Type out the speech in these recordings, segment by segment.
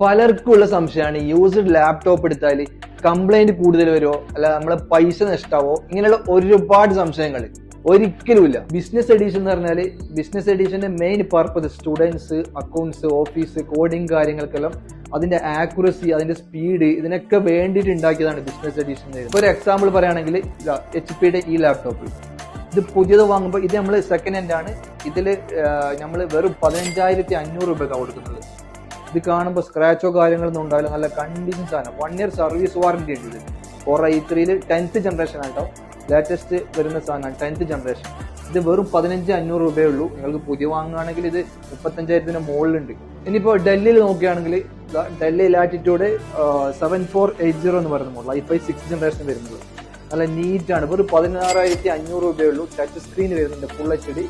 പലർക്കും ഉള്ള സംശയമാണ് യൂസ്ഡ് ലാപ്ടോപ്പ് എടുത്താൽ കംപ്ലൈന്റ് കൂടുതൽ വരുമോ അല്ല നമ്മളെ പൈസ നഷ്ടാവോ? ഇങ്ങനെയുള്ള ഒരുപാട് സംശയങ്ങൾ ഒരിക്കലുമില്ല. ബിസിനസ് എഡീഷൻ എന്ന് പറഞ്ഞാൽ business എഡീഷന്റെ main purpose students accounts office coding കാര്യങ്ങൾക്കെല്ലാം അതിന്റെ ആക്യുറസി അതിന്റെ സ്പീഡ് ഇതിനൊക്കെ വേണ്ടിയിട്ട് ഉണ്ടാക്കിയതാണ് ബിസിനസ് എഡീഷൻ ഒരു എക്സാമ്പിൾ പറയുകയാണെങ്കിൽ എച്ച് പിയുടെ ഈ ലാപ്ടോപ്പ് ഇത് പുതിയത് വാങ്ങുമ്പോൾ ഇത് നമ്മൾ സെക്കൻഡ് ഹാൻഡ് ആണ്. ഇതിൽ നമ്മൾ വെറും പതിനഞ്ചായിരത്തി അഞ്ഞൂറ് രൂപയ്ക്കാണ് കൊടുക്കുന്നത്. ഇത് കാണുമ്പോൾ സ്ക്രാച്ചോ കാര്യങ്ങളൊന്നും ഉണ്ടാവില്ല. നല്ല കണ്ടീഷൻ സാധനം. വൺ ഇയർ സർവീസ് വാറന്റി ഉണ്ട് ഇത് ഫോർ ഐ ത്രീയിൽ ടെൻത്ത് ജനറേഷൻ ആട്ടോ. ലേറ്റസ്റ്റ് വരുന്ന സാധനമാണ് ടെൻത്ത് ജനറേഷൻ ഇത് വെറും പതിനഞ്ച് അഞ്ഞൂറ് രൂപയേ ഉള്ളൂ. നിങ്ങൾക്ക് പുതിയ വാങ്ങുകയാണെങ്കിൽ ഇത് മുപ്പത്തഞ്ചായിരത്തിന് മുകളിലുണ്ട്. ഇനിയിപ്പോൾ ഡൽഹിയിൽ നോക്കുകയാണെങ്കിൽ Delhi latitude seven four eight zero എന്ന് പറയുന്ന model I five six generation വരുന്നത്. നല്ല നീറ്റാണ് വെറും പതിനാറായിരത്തി അഞ്ഞൂറ് രൂപയേ ഉള്ളൂ. ടച്ച് സ്ക്രീൻ വരുന്നുണ്ട്. Full H D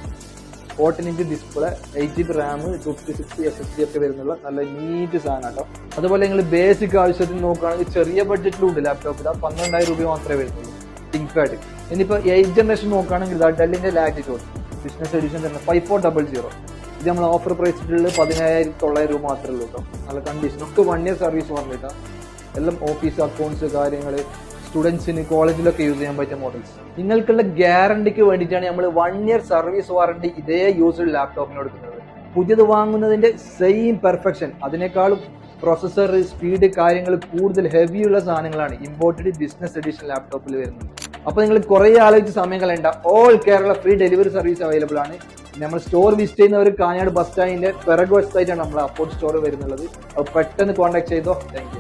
fourteen inch display eight G B RAM two fifty six S S D ഒക്കെ വരുന്നുള്ള നല്ല നീറ്റ് സാധനം കേട്ടോ. അതുപോലെ നിങ്ങൾ ബേസിക് ആവശ്യത്തിന് നോക്കുകയാണെങ്കിൽ ചെറിയ ബഡ്ജറ്റിലുണ്ട് ലാപ്ടോപ്പിൽ ഇതാ പന്ത്രണ്ടായിരം രൂപ മാത്രമേ വരുന്നുള്ളൂ തിങ്ക് പാഡ് ഇനിയിപ്പോൾ എയ്റ്റ് ജനറേഷൻ നോക്കുകയാണെങ്കിൽ ഇതാ ഡെല്ലിന്റെ ലാറ്റിറ്റ്യൂഡ് ബിസിനസ് എഡിഷൻ തന്നെ ഫൈവ് ഫോർ ഡബിൾ സീറോ ഇത് നമ്മൾ ഓഫർ പ്രൈസിലുള്ള പതിനായിരത്തി തൊള്ളായിരം രൂപ മാത്രമേ ഉള്ളൂ കേട്ടോ. നല്ല കണ്ടീഷൻ ഒക്കെ വൺ ഇയർ സർവീസ് പറഞ്ഞിട്ടാണ് എല്ലാം ഓഫീസ് അക്കൗണ്ട്സ് കാര്യങ്ങൾ സ്റ്റുഡൻസിന് കോളേജിലൊക്കെ യൂസ് ചെയ്യാൻ പറ്റിയ മോഡൽസ് നിങ്ങൾക്കുള്ള ഗ്യാരണ്ടിക്ക് വേണ്ടിയിട്ടാണ് നമ്മൾ വൺ ഇയർ സർവീസ് വാറണ്ടി ഇതേ യൂസ്ഡ് ലാപ്ടോപ്പിന് കൊടുക്കുന്നത്. പുതിയത് വാങ്ങുന്നതിന്റെ സെയിം പെർഫെക്ഷൻ അതിനേക്കാളും പ്രോസസ്സർ സ്പീഡ് കാര്യങ്ങൾ കൂടുതൽ ഹെവി ഉള്ള സാധനങ്ങളാണ് ഇമ്പോർട്ടഡ് ബിസിനസ് എഡിഷൻ ലാപ്ടോപ്പിൽ വരുന്നത്. അപ്പോൾ നിങ്ങൾ കുറേ ആലോചിച്ച് സമയം കളയണ്ട. All Kerala free delivery service available ആണ്. നമ്മൾ സ്റ്റോർ വിസിറ്റ് ചെയ്യുന്നവർ കാഞ്ഞാട് ബസ് സ്റ്റാൻഡിന്റെ പിറകു വശത്തായിട്ടാണ് നമ്മൾ അപ്പോർട്ട് സ്റ്റോർ വരുന്നുള്ളത്. അപ്പോൾ പെട്ടെന്ന് കോൺടാക്ട് ചെയ്തോ. താങ്ക്